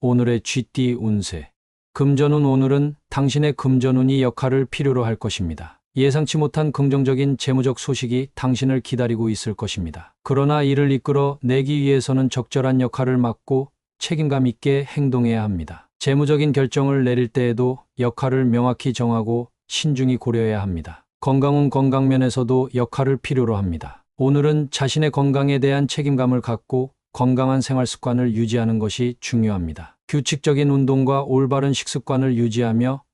오늘의 쥐띠 운세. 금전운 오늘은 당신의 금전운이 역할을 필요로 할 것입니다. 예상치 못한 긍정적인 재무적 소식이 당신을 기다리고 있을 것입니다. 그러나 이를 이끌어 내기 위해서는 적절한 역할을 맡고 책임감 있게 행동해야 합니다. 재무적인 결정을 내릴 때에도 역할을 명확히 정하고 신중히 고려해야 합니다. 건강운 건강면에서도 역할을 필요로 합니다. 오늘은 자신의 건강에 대한 책임감을 갖고 건강한 생활 습관을 유지하는 것이 중요합니다. 규칙적인 운동과 올바른 식습관을 유지하며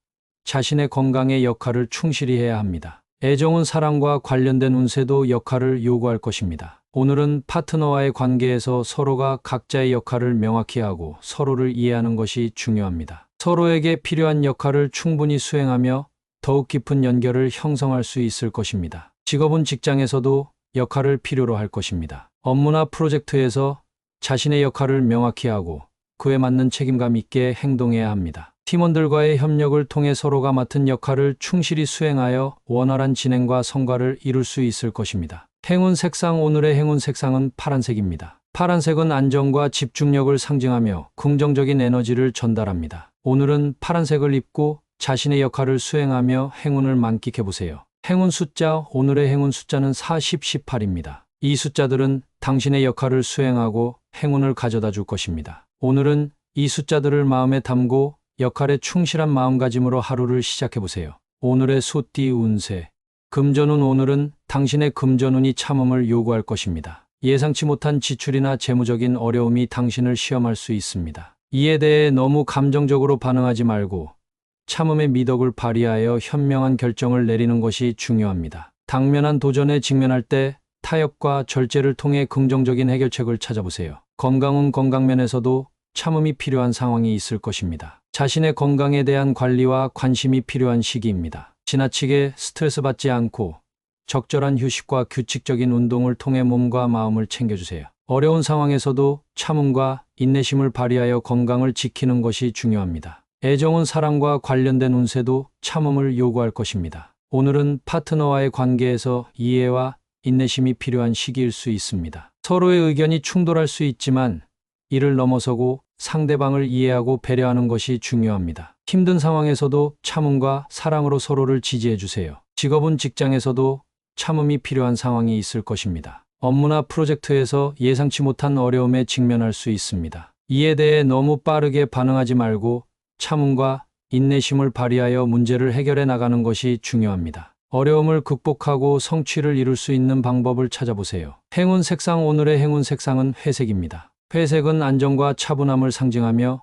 자신의 건강의 역할을 충실히 해야 합니다. 애정은 사랑과 관련된 운세도 역할을 요구할 것입니다. 오늘은 파트너와의 관계에서 서로가 각자의 역할을 명확히 하고 서로를 이해하는 것이 중요합니다. 서로에게 필요한 역할을 충분히 수행하며 더욱 깊은 연결을 형성할 수 있을 것입니다. 직업은 직장에서도 역할을 필요로 할 것입니다. 업무나 프로젝트에서 자신의 역할을 명확히 하고 그에 맞는 책임감 있게 행동해야 합니다. 팀원들과의 협력을 통해 서로가 맡은 역할을 충실히 수행하여 원활한 진행과 성과를 이룰 수 있을 것입니다. 행운 색상 오늘의 행운 색상은 파란색입니다. 파란색은 안정과 집중력을 상징하며 긍정적인 에너지를 전달합니다. 오늘은 파란색을 입고 자신의 역할을 수행하며 행운을 만끽해 보세요. 행운 숫자 오늘의 행운 숫자는 40, 18입니다. 이 숫자들은 당신의 역할을 수행하고 행운을 가져다 줄 것입니다. 오늘은 이 숫자들을 마음에 담고 역할에 충실한 마음가짐으로 하루를 시작해 보세요. 오늘의 소띠 운세. 금전운 오늘은 당신의 금전운이 참음을 요구할 것입니다. 예상치 못한 지출이나 재무적인 어려움이 당신을 시험할 수 있습니다. 이에 대해 너무 감정적으로 반응하지 말고 참음의 미덕을 발휘하여 현명한 결정을 내리는 것이 중요합니다. 당면한 도전에 직면할 때 타협과 절제를 통해 긍정적인 해결책을 찾아보세요. 건강은 건강면에서도 참음이 필요한 상황이 있을 것입니다. 자신의 건강에 대한 관리와 관심이 필요한 시기입니다. 지나치게 스트레스 받지 않고 적절한 휴식과 규칙적인 운동을 통해 몸과 마음을 챙겨주세요. 어려운 상황에서도 참음과 인내심을 발휘하여 건강을 지키는 것이 중요합니다. 애정은 사랑과 관련된 운세도 참음을 요구할 것입니다. 오늘은 파트너와의 관계에서 이해와 인내심이 필요한 시기일 수 있습니다. 서로의 의견이 충돌할 수 있지만 이를 넘어서고 상대방을 이해하고 배려하는 것이 중요합니다. 힘든 상황에서도 참음과 사랑으로 서로를 지지해 주세요. 직업은 직장에서도 참음이 필요한 상황이 있을 것입니다. 업무나 프로젝트에서 예상치 못한 어려움에 직면할 수 있습니다. 이에 대해 너무 빠르게 반응하지 말고 참음과 인내심을 발휘하여 문제를 해결해 나가는 것이 중요합니다. 어려움을 극복하고 성취를 이룰 수 있는 방법을 찾아보세요. 행운 색상 오늘의 행운 색상은 회색입니다. 회색은 안정과 차분함을 상징하며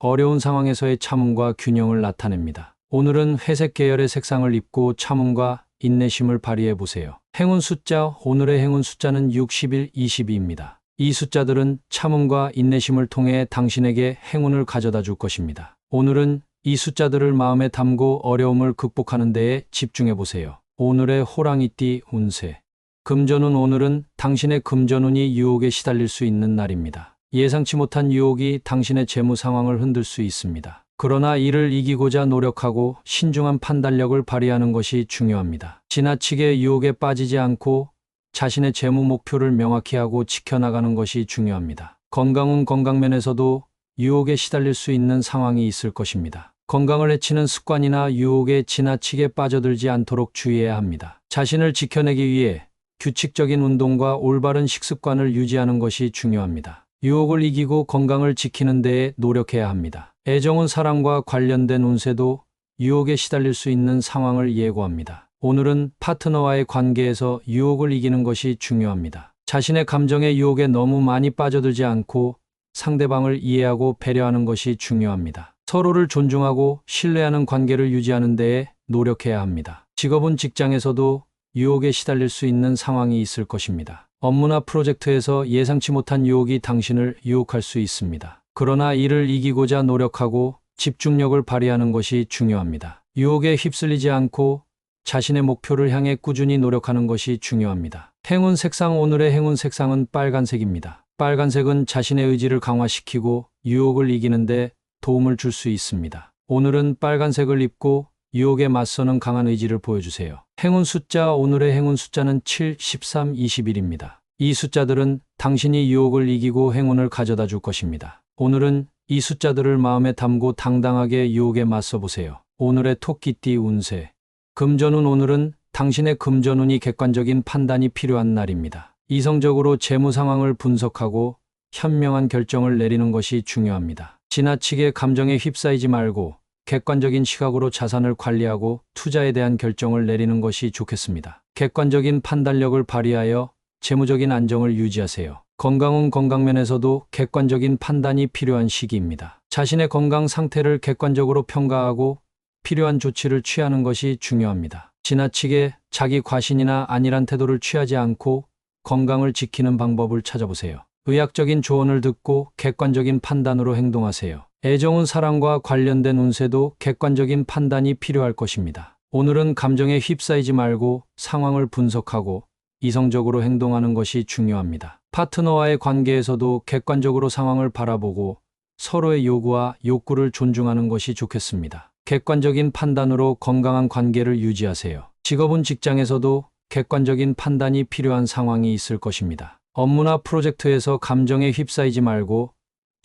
어려운 상황에서의 참음과 균형을 나타냅니다. 오늘은 회색 계열의 색상을 입고 참음과 인내심을 발휘해 보세요. 행운 숫자 오늘의 행운 숫자는 61, 22입니다. 이 숫자들은 참음과 인내심을 통해 당신에게 행운을 가져다 줄 것입니다. 오늘은 이 숫자들을 마음에 담고 어려움을 극복하는 데에 집중해 보세요. 오늘의 호랑이띠 운세. 금전운 오늘은 당신의 금전운이 유혹에 시달릴 수 있는 날입니다. 예상치 못한 유혹이 당신의 재무 상황을 흔들 수 있습니다. 그러나 이를 이기고자 노력하고 신중한 판단력을 발휘하는 것이 중요합니다. 지나치게 유혹에 빠지지 않고 자신의 재무 목표를 명확히 하고 지켜나가는 것이 중요합니다. 건강은 건강면에서도 유혹에 시달릴 수 있는 상황이 있을 것입니다. 건강을 해치는 습관이나 유혹에 지나치게 빠져들지 않도록 주의해야 합니다. 자신을 지켜내기 위해 규칙적인 운동과 올바른 식습관을 유지하는 것이 중요합니다. 유혹을 이기고 건강을 지키는 데에 노력해야 합니다. 애정은 사랑과 관련된 운세도 유혹에 시달릴 수 있는 상황을 예고합니다. 오늘은 파트너와의 관계에서 유혹을 이기는 것이 중요합니다. 자신의 감정의 유혹에 너무 많이 빠져들지 않고 상대방을 이해하고 배려하는 것이 중요합니다. 서로를 존중하고 신뢰하는 관계를 유지하는 데에 노력해야 합니다. 직업은 직장에서도 유혹에 시달릴 수 있는 상황이 있을 것입니다. 업무나 프로젝트에서 예상치 못한 유혹이 당신을 유혹할 수 있습니다. 그러나 이를 이기고자 노력하고 집중력을 발휘하는 것이 중요합니다. 유혹에 휩쓸리지 않고 자신의 목표를 향해 꾸준히 노력하는 것이 중요합니다. 행운 색상 오늘의 행운 색상은 빨간색입니다. 빨간색은 자신의 의지를 강화시키고 유혹을 이기는데 도움을 줄 수 있습니다. 오늘은 빨간색을 입고 유혹에 맞서는 강한 의지를 보여주세요. 행운 숫자 오늘의 행운 숫자는 7, 13, 21입니다. 이 숫자들은 당신이 유혹을 이기고 행운을 가져다 줄 것입니다. 오늘은 이 숫자들을 마음에 담고 당당하게 유혹에 맞서 보세요. 오늘의 토끼띠 운세. 금전운 오늘은 당신의 금전운이 객관적인 판단이 필요한 날입니다. 이성적으로 재무 상황을 분석하고 현명한 결정을 내리는 것이 중요합니다. 지나치게 감정에 휩싸이지 말고 객관적인 시각으로 자산을 관리하고 투자에 대한 결정을 내리는 것이 좋겠습니다. 객관적인 판단력을 발휘하여 재무적인 안정을 유지하세요. 건강은 건강면에서도 객관적인 판단이 필요한 시기입니다. 자신의 건강 상태를 객관적으로 평가하고 필요한 조치를 취하는 것이 중요합니다. 지나치게 자기 과신이나 안일한 태도를 취하지 않고 건강을 지키는 방법을 찾아보세요. 의학적인 조언을 듣고 객관적인 판단으로 행동하세요. 애정은 사랑과 관련된 운세도 객관적인 판단이 필요할 것입니다. 오늘은 감정에 휩싸이지 말고 상황을 분석하고 이성적으로 행동하는 것이 중요합니다. 파트너와의 관계에서도 객관적으로 상황을 바라보고 서로의 요구와 욕구를 존중하는 것이 좋겠습니다. 객관적인 판단으로 건강한 관계를 유지하세요. 직업은 직장에서도 객관적인 판단이 필요한 상황이 있을 것입니다. 업무나 프로젝트에서 감정에 휩싸이지 말고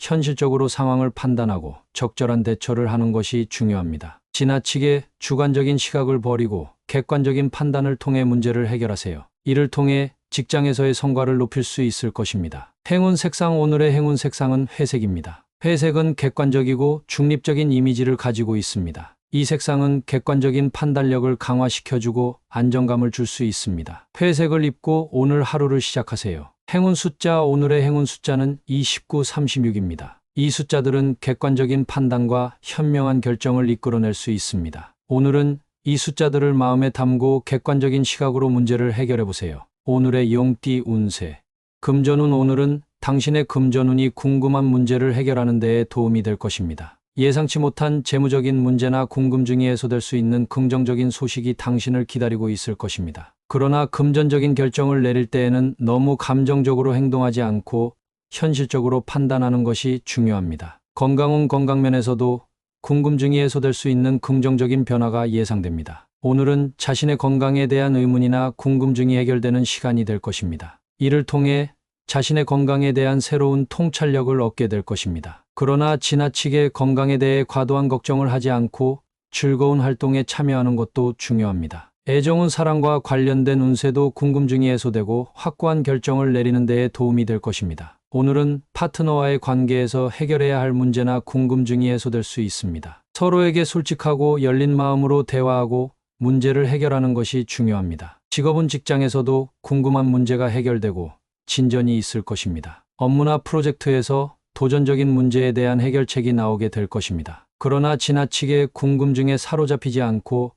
현실적으로 상황을 판단하고 적절한 대처를 하는 것이 중요합니다. 지나치게 주관적인 시각을 버리고 객관적인 판단을 통해 문제를 해결하세요. 이를 통해 직장에서의 성과를 높일 수 있을 것입니다. 행운 색상 오늘의 행운 색상은 회색입니다. 회색은 객관적이고 중립적인 이미지를 가지고 있습니다. 이 색상은 객관적인 판단력을 강화시켜주고 안정감을 줄 수 있습니다. 회색을 입고 오늘 하루를 시작하세요. 행운 숫자 오늘의 행운 숫자는 29, 36입니다. 이 숫자들은 객관적인 판단과 현명한 결정을 이끌어낼 수 있습니다. 오늘은 이 숫자들을 마음에 담고 객관적인 시각으로 문제를 해결해 보세요. 오늘의 용띠 운세. 금전운 오늘은 당신의 금전운이 궁금한 문제를 해결하는 데에 도움이 될 것입니다. 예상치 못한 재무적인 문제나 궁금증이 해소될 수 있는 긍정적인 소식이 당신을 기다리고 있을 것입니다. 그러나 금전적인 결정을 내릴 때에는 너무 감정적으로 행동하지 않고 현실적으로 판단하는 것이 중요합니다. 건강운 건강면에서도 궁금증이 해소될 수 있는 긍정적인 변화가 예상됩니다. 오늘은 자신의 건강에 대한 의문이나 궁금증이 해결되는 시간이 될 것입니다. 이를 통해 자신의 건강에 대한 새로운 통찰력을 얻게 될 것입니다. 그러나 지나치게 건강에 대해 과도한 걱정을 하지 않고 즐거운 활동에 참여하는 것도 중요합니다. 애정은 사랑과 관련된 운세도 궁금증이 해소되고 확고한 결정을 내리는 데에 도움이 될 것입니다. 오늘은 파트너와의 관계에서 해결해야 할 문제나 궁금증이 해소될 수 있습니다. 서로에게 솔직하고 열린 마음으로 대화하고 문제를 해결하는 것이 중요합니다. 직업은 직장에서도 궁금한 문제가 해결되고 진전이 있을 것입니다. 업무나 프로젝트에서 도전적인 문제에 대한 해결책이 나오게 될 것입니다. 그러나 지나치게 궁금증에 사로잡히지 않고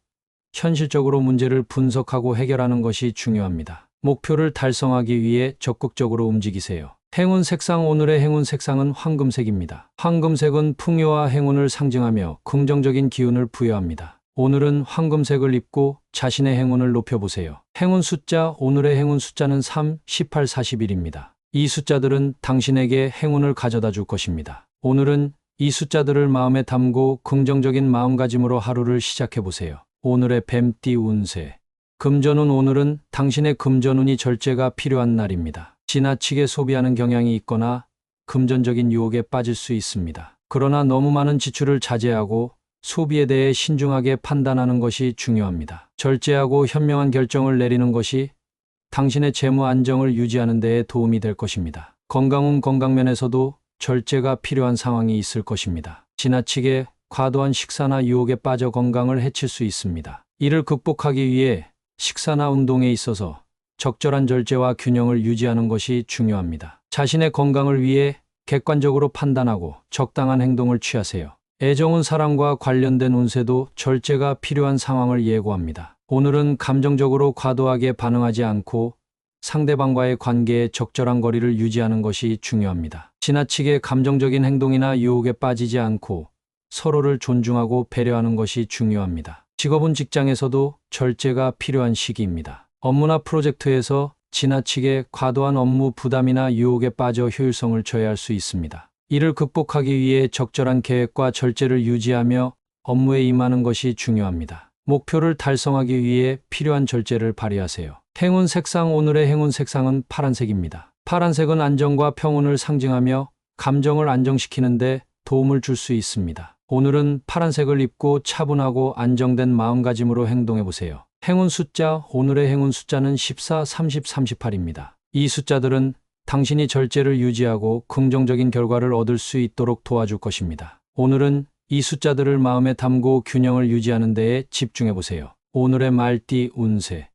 현실적으로 문제를 분석하고 해결하는 것이 중요합니다. 목표를 달성하기 위해 적극적으로 움직이세요. 행운 색상 오늘의 행운 색상은 황금색입니다. 황금색은 풍요와 행운을 상징하며 긍정적인 기운을 부여합니다. 오늘은 황금색을 입고 자신의 행운을 높여보세요. 행운 숫자 오늘의 행운 숫자는 3, 18, 41입니다. 이 숫자들은 당신에게 행운을 가져다 줄 것입니다. 오늘은 이 숫자들을 마음에 담고 긍정적인 마음가짐으로 하루를 시작해 보세요. 오늘의 뱀띠 운세. 금전운 오늘은 당신의 금전운이 절제가 필요한 날입니다. 지나치게 소비하는 경향이 있거나 금전적인 유혹에 빠질 수 있습니다. 그러나 너무 많은 지출을 자제하고 소비에 대해 신중하게 판단하는 것이 중요합니다. 절제하고 현명한 결정을 내리는 것이 당신의 재무 안정을 유지하는 데에 도움이 될 것입니다. 건강운 건강면에서도 절제가 필요한 상황이 있을 것입니다. 지나치게 과도한 식사나 유혹에 빠져 건강을 해칠 수 있습니다. 이를 극복하기 위해 식사나 운동에 있어서 적절한 절제와 균형을 유지하는 것이 중요합니다. 자신의 건강을 위해 객관적으로 판단하고 적당한 행동을 취하세요. 애정은 사랑과 관련된 운세도 절제가 필요한 상황을 예고합니다. 오늘은 감정적으로 과도하게 반응하지 않고 상대방과의 관계에 적절한 거리를 유지하는 것이 중요합니다. 지나치게 감정적인 행동이나 유혹에 빠지지 않고 서로를 존중하고 배려하는 것이 중요합니다. 직업은 직장에서도 절제가 필요한 시기입니다. 업무나 프로젝트에서 지나치게 과도한 업무 부담이나 유혹에 빠져 효율성을 저해할 수 있습니다. 이를 극복하기 위해 적절한 계획과 절제를 유지하며 업무에 임하는 것이 중요합니다. 목표를 달성하기 위해 필요한 절제를 발휘하세요. 행운 색상 오늘의 행운 색상은 파란색입니다. 파란색은 안정과 평온을 상징하며 감정을 안정시키는데 도움을 줄 수 있습니다. 오늘은 파란색을 입고 차분하고 안정된 마음가짐으로 행동해 보세요. 행운 숫자, 오늘의 행운 숫자는 14, 30, 38입니다. 이 숫자들은 당신이 절제를 유지하고 긍정적인 결과를 얻을 수 있도록 도와줄 것입니다. 오늘은 이 숫자들을 마음에 담고 균형을 유지하는 데에 집중해 보세요. 오늘의 말띠 운세.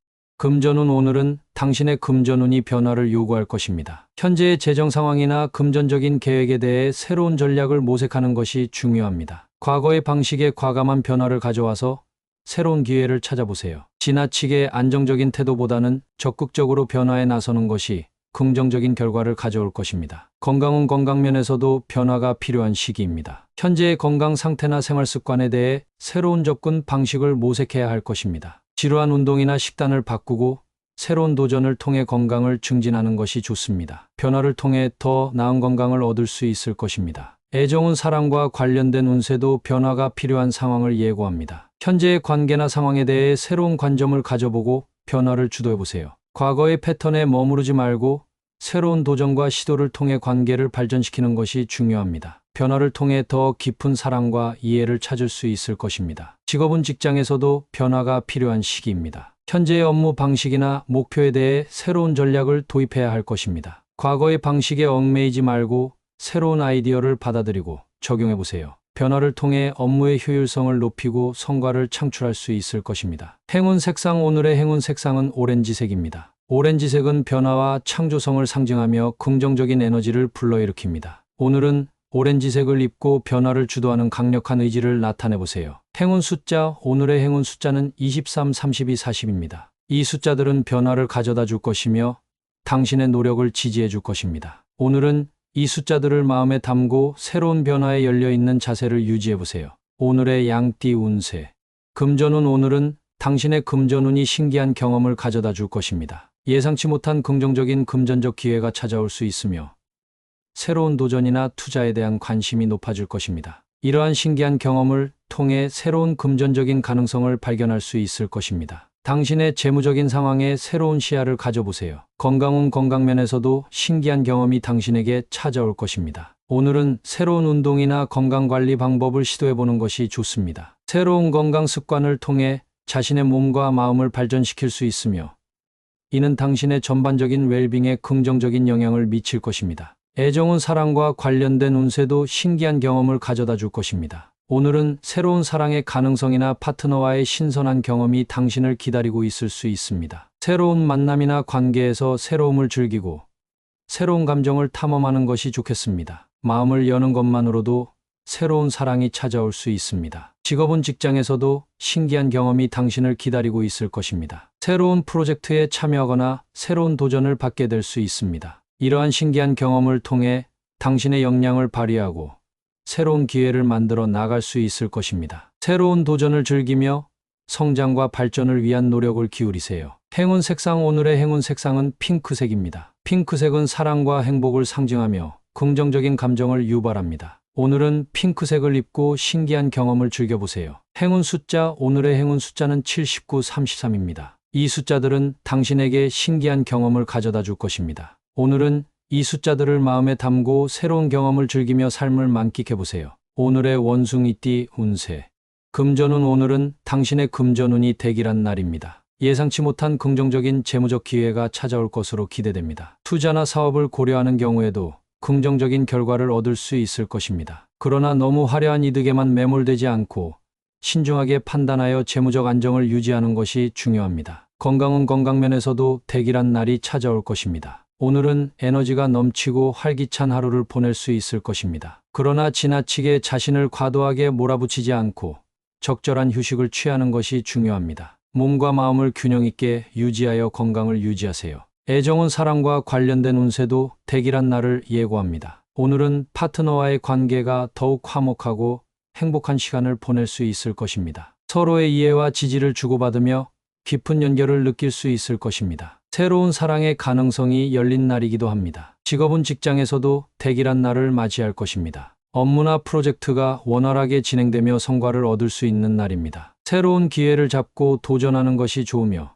금전운 오늘은 당신의 금전운이 변화를 요구할 것입니다. 현재의 재정 상황이나 금전적인 계획에 대해 새로운 전략을 모색하는 것이 중요합니다. 과거의 방식에 과감한 변화를 가져와서 새로운 기회를 찾아보세요. 지나치게 안정적인 태도보다는 적극적으로 변화에 나서는 것이 긍정적인 결과를 가져올 것입니다. 건강은 건강면에서도 변화가 필요한 시기입니다. 현재의 건강 상태나 생활 습관에 대해 새로운 접근 방식을 모색해야 할 것입니다. 지루한 운동이나 식단을 바꾸고 새로운 도전을 통해 건강을 증진하는 것이 좋습니다. 변화를 통해 더 나은 건강을 얻을 수 있을 것입니다. 애정은 사랑과 관련된 운세도 변화가 필요한 상황을 예고합니다. 현재의 관계나 상황에 대해 새로운 관점을 가져보고 변화를 주도해 보세요. 과거의 패턴에 머무르지 말고 새로운 도전과 시도를 통해 관계를 발전시키는 것이 중요합니다. 변화를 통해 더 깊은 사랑과 이해를 찾을 수 있을 것입니다. 직업은 직장에서도 변화가 필요한 시기입니다. 현재의 업무 방식이나 목표에 대해 새로운 전략을 도입해야 할 것입니다. 과거의 방식에 얽매이지 말고 새로운 아이디어를 받아들이고 적용해 보세요. 변화를 통해 업무의 효율성을 높이고 성과를 창출할 수 있을 것입니다. 행운 색상 오늘의 행운 색상은 오렌지색입니다. 오렌지색은 변화와 창조성을 상징하며 긍정적인 에너지를 불러일으킵니다. 오늘은 오렌지색을 입고 변화를 주도하는 강력한 의지를 나타내 보세요. 행운 숫자 오늘의 행운 숫자는 23, 32, 40입니다. 이 숫자들은 변화를 가져다 줄 것이며 당신의 노력을 지지해 줄 것입니다. 오늘은 이 숫자들을 마음에 담고 새로운 변화에 열려 있는 자세를 유지해 보세요. 오늘의 양띠 운세. 금전운 오늘은 당신의 금전운이 신기한 경험을 가져다 줄 것입니다. 예상치 못한 긍정적인 금전적 기회가 찾아올 수 있으며 새로운 도전이나 투자에 대한 관심이 높아질 것입니다. 이러한 신기한 경험을 통해 새로운 금전적인 가능성을 발견할 수 있을 것입니다. 당신의 재무적인 상황에 새로운 시야를 가져보세요. 건강운 건강면에서도 신기한 경험이 당신에게 찾아올 것입니다. 오늘은 새로운 운동이나 건강관리 방법을 시도해보는 것이 좋습니다. 새로운 건강 습관을 통해 자신의 몸과 마음을 발전시킬 수 있으며 이는 당신의 전반적인 웰빙에 긍정적인 영향을 미칠 것입니다. 애정은 사랑과 관련된 운세도 신기한 경험을 가져다 줄 것입니다. 오늘은 새로운 사랑의 가능성이나 파트너와의 신선한 경험이 당신을 기다리고 있을 수 있습니다. 새로운 만남이나 관계에서 새로움을 즐기고 새로운 감정을 탐험하는 것이 좋겠습니다. 마음을 여는 것만으로도 새로운 사랑이 찾아올 수 있습니다. 직업은 직장에서도 신기한 경험이 당신을 기다리고 있을 것입니다. 새로운 프로젝트에 참여하거나 새로운 도전을 받게 될 수 있습니다. 이러한 신기한 경험을 통해 당신의 역량을 발휘하고 새로운 기회를 만들어 나갈 수 있을 것입니다. 새로운 도전을 즐기며 성장과 발전을 위한 노력을 기울이세요. 행운 색상 오늘의 행운 색상은 핑크색입니다. 핑크색은 사랑과 행복을 상징하며 긍정적인 감정을 유발합니다. 오늘은 핑크색을 입고 신기한 경험을 즐겨보세요. 행운 숫자 오늘의 행운 숫자는 79, 33입니다. 이 숫자들은 당신에게 신기한 경험을 가져다 줄 것입니다. 오늘은 이 숫자들을 마음에 담고 새로운 경험을 즐기며 삶을 만끽해 보세요. 오늘의 원숭이띠 운세. 금전운 오늘은 당신의 금전운이 대기란 날입니다. 예상치 못한 긍정적인 재무적 기회가 찾아올 것으로 기대됩니다. 투자나 사업을 고려하는 경우에도 긍정적인 결과를 얻을 수 있을 것입니다. 그러나 너무 화려한 이득에만 매몰되지 않고 신중하게 판단하여 재무적 안정을 유지하는 것이 중요합니다. 건강은 건강면에서도 대기란 날이 찾아올 것입니다. 오늘은 에너지가 넘치고 활기찬 하루를 보낼 수 있을 것입니다. 그러나 지나치게 자신을 과도하게 몰아붙이지 않고 적절한 휴식을 취하는 것이 중요합니다. 몸과 마음을 균형 있게 유지하여 건강을 유지하세요. 애정은 사랑과 관련된 운세도 대기란 날을 예고합니다. 오늘은 파트너와의 관계가 더욱 화목하고 행복한 시간을 보낼 수 있을 것입니다. 서로의 이해와 지지를 주고받으며 깊은 연결을 느낄 수 있을 것입니다. 새로운 사랑의 가능성이 열린 날이기도 합니다. 직업은 직장에서도 대기란 날을 맞이할 것입니다. 업무나 프로젝트가 원활하게 진행되며 성과를 얻을 수 있는 날입니다. 새로운 기회를 잡고 도전하는 것이 좋으며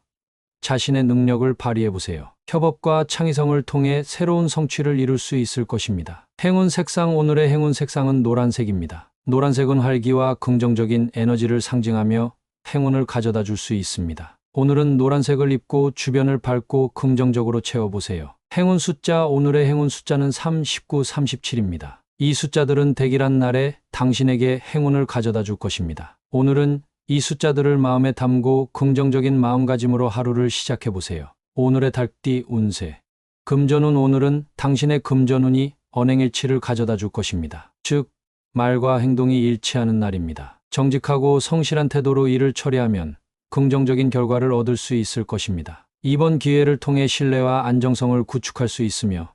자신의 능력을 발휘해 보세요. 협업과 창의성을 통해 새로운 성취를 이룰 수 있을 것입니다. 행운 색상 오늘의 행운 색상은 노란색입니다. 노란색은 활기와 긍정적인 에너지를 상징하며 행운을 가져다 줄 수 있습니다. 오늘은 노란색을 입고 주변을 밝고 긍정적으로 채워보세요. 행운 숫자 오늘의 행운 숫자는 3, 19, 37입니다. 이 숫자들은 대기란 날에 당신에게 행운을 가져다 줄 것입니다. 오늘은 이 숫자들을 마음에 담고 긍정적인 마음가짐으로 하루를 시작해 보세요. 오늘의 달띠 운세. 금전운 오늘은 당신의 금전운이 언행일치를 가져다 줄 것입니다. 즉, 말과 행동이 일치하는 날입니다. 정직하고 성실한 태도로 일을 처리하면 긍정적인 결과를 얻을 수 있을 것입니다. 이번 기회를 통해 신뢰와 안정성을 구축할 수 있으며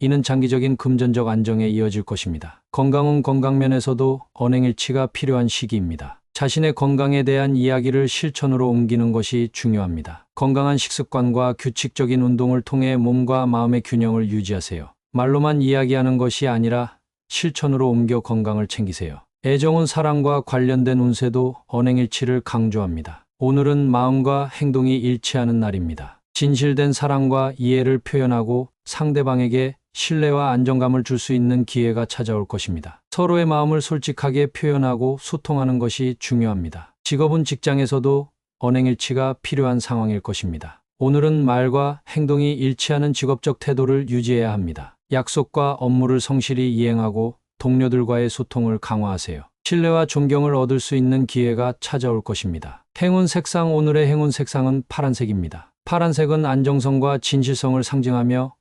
이는 장기적인 금전적 안정에 이어질 것입니다. 건강은 건강면에서도 언행일치가 필요한 시기입니다. 자신의 건강에 대한 이야기를 실천으로 옮기는 것이 중요합니다. 건강한 식습관과 규칙적인 운동을 통해 몸과 마음의 균형을 유지하세요. 말로만 이야기하는 것이 아니라 실천으로 옮겨 건강을 챙기세요. 애정은 사랑과 관련된 운세도 언행일치를 강조합니다. 오늘은 마음과 행동이 일치하는 날입니다. 진실된 사랑과 이해를 표현하고 상대방에게 신뢰와 안정감을 줄 수 있는 기회가 찾아올 것입니다. 서로의 마음을 솔직하게 표현하고 소통하는 것이 중요합니다. 직업은 직장에서도 언행일치가 필요한 상황일 것입니다. 오늘은 말과 행동이 일치하는 직업적 태도를 유지해야 합니다. 약속과 업무를 성실히 이행하고 동료들과의 소통을 강화하세요. 신뢰와 존경을 얻을 수 있는 기회가 찾아올 것입니다. 행운 색상 오늘의 행운 색상은 파란색입니다. 파란색은 안정성과 진실성을 상징하며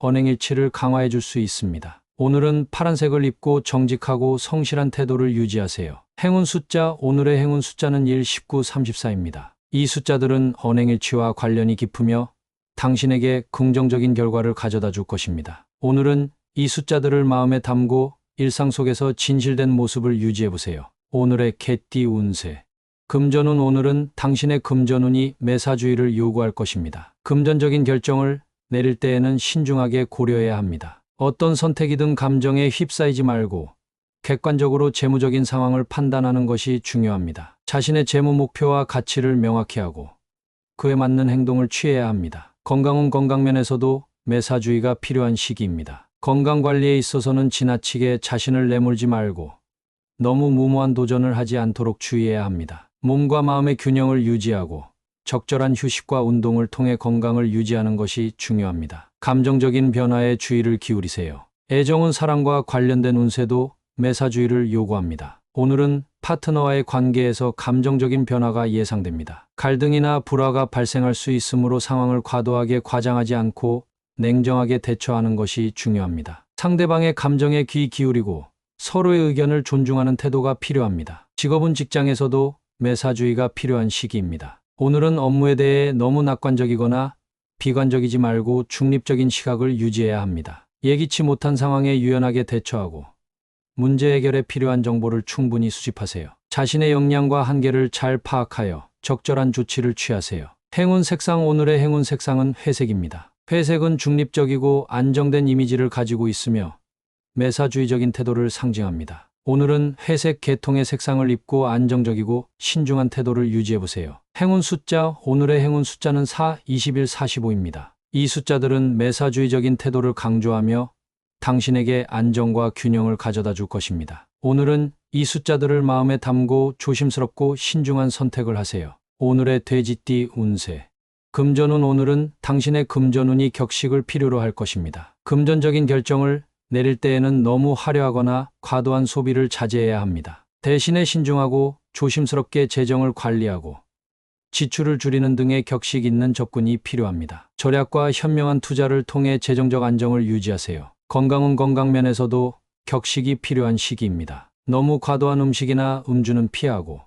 언행일치를 강화해 줄 수 있습니다. 오늘은 파란색을 입고 정직하고 성실한 태도를 유지하세요. 행운 숫자 오늘의 행운 숫자는 1, 19, 34입니다. 이 숫자들은 언행일치와 관련이 깊으며 당신에게 긍정적인 결과를 가져다 줄 것입니다. 오늘은 이 숫자들을 마음에 담고 일상 속에서 진실된 모습을 유지해 보세요. 오늘의 개띠 운세. 금전운 오늘은 당신의 금전운이 매사주의를 요구할 것입니다. 금전적인 결정을 내릴 때에는 신중하게 고려해야 합니다. 어떤 선택이든 감정에 휩싸이지 말고 객관적으로 재무적인 상황을 판단하는 것이 중요합니다. 자신의 재무 목표와 가치를 명확히 하고 그에 맞는 행동을 취해야 합니다. 건강은 건강면에서도 매사주의가 필요한 시기입니다. 건강 관리에 있어서는 지나치게 자신을 내몰지 말고 너무 무모한 도전을 하지 않도록 주의해야 합니다. 몸과 마음의 균형을 유지하고 적절한 휴식과 운동을 통해 건강을 유지하는 것이 중요합니다. 감정적인 변화에 주의를 기울이세요. 애정은 사랑과 관련된 운세도 매사주의를 요구합니다. 오늘은 파트너와의 관계에서 감정적인 변화가 예상됩니다. 갈등이나 불화가 발생할 수 있으므로 상황을 과도하게 과장하지 않고 냉정하게 대처하는 것이 중요합니다. 상대방의 감정에 귀 기울이고 서로의 의견을 존중하는 태도가 필요합니다. 직업은 직장에서도 매사주의가 필요한 시기입니다. 오늘은 업무에 대해 너무 낙관적이거나 비관적이지 말고 중립적인 시각을 유지해야 합니다. 예기치 못한 상황에 유연하게 대처하고 문제 해결에 필요한 정보를 충분히 수집하세요. 자신의 역량과 한계를 잘 파악하여 적절한 조치를 취하세요. 행운 색상 오늘의 행운 색상은 회색입니다. 회색은 중립적이고 안정된 이미지를 가지고 있으며 매사주의적인 태도를 상징합니다. 오늘은 회색 계통의 색상을 입고 안정적이고 신중한 태도를 유지해보세요. 행운 숫자, 오늘의 행운 숫자는 4, 21, 45입니다. 이 숫자들은 매사주의적인 태도를 강조하며 당신에게 안정과 균형을 가져다 줄 것입니다. 오늘은 이 숫자들을 마음에 담고 조심스럽고 신중한 선택을 하세요. 오늘의 돼지띠 운세. 금전운 오늘은 당신의 금전운이 격식을 필요로 할 것입니다. 금전적인 결정을 내릴 때에는 너무 화려하거나 과도한 소비를 자제해야 합니다. 대신에 신중하고 조심스럽게 재정을 관리하고 지출을 줄이는 등의 격식 있는 접근이 필요합니다. 절약과 현명한 투자를 통해 재정적 안정을 유지하세요. 건강은 건강면에서도 격식이 필요한 시기입니다. 너무 과도한 음식이나 음주는 피하고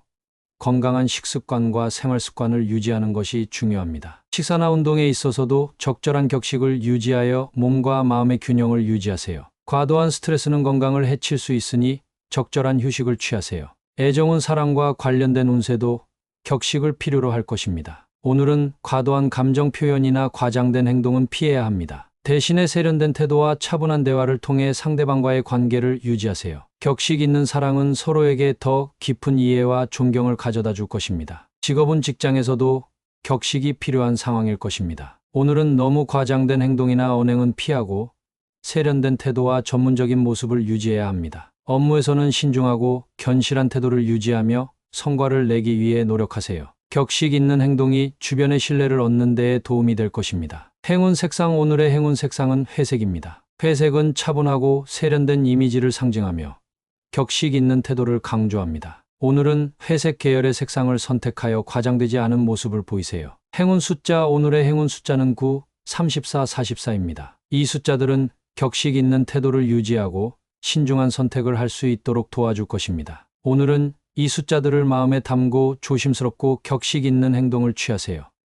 건강한 식습관과 생활 습관을 유지하는 것이 중요합니다. 식사나 운동에 있어서도 적절한 격식을 유지하여 몸과 마음의 균형을 유지하세요. 과도한 스트레스는 건강을 해칠 수 있으니 적절한 휴식을 취하세요. 애정은 사랑과 관련된 운세도 격식을 필요로 할 것입니다. 오늘은 과도한 감정 표현이나 과장된 행동은 피해야 합니다. 대신에 세련된 태도와 차분한 대화를 통해 상대방과의 관계를 유지하세요. 격식 있는 사랑은 서로에게 더 깊은 이해와 존경을 가져다 줄 것입니다. 직업은 직장에서도 격식이 필요한 상황일 것입니다. 오늘은 너무 과장된 행동이나 언행은 피하고 세련된 태도와 전문적인 모습을 유지해야 합니다. 업무에서는 신중하고 견실한 태도를 유지하며 성과를 내기 위해 노력하세요. 격식 있는 행동이 주변의 신뢰를 얻는 데에 도움이 될 것입니다. 행운 색상 오늘의 행운 색상은 회색입니다. 회색은 차분하고 세련된 이미지를 상징하며 격식 있는 태도를 강조합니다. 오늘은 회색 계열의 색상을 선택하여 과장되지 않은 모습을 보이세요. 행운 숫자 오늘의 행운 숫자는 9, 34, 44입니다. 이 숫자들은 격식 있는 태도를 유지하고 신중한 선택을 할 수 있도록 도와줄 것입니다. 오늘은 이 숫자들을 마음에 담고 조심스럽고 격식 있는 행동을 취하세요.